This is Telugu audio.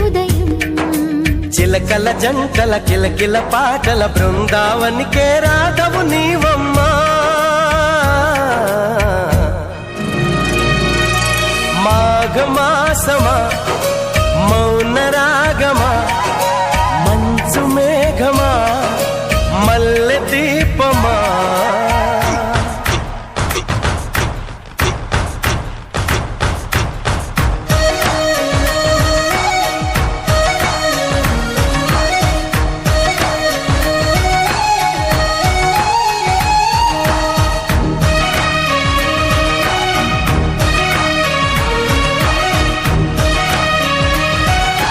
ఉదయం చిలకల జంటల కిలకిల పాటల బృందావనికే రాధవు నీవమ్మా. మాఘమాసమా మౌన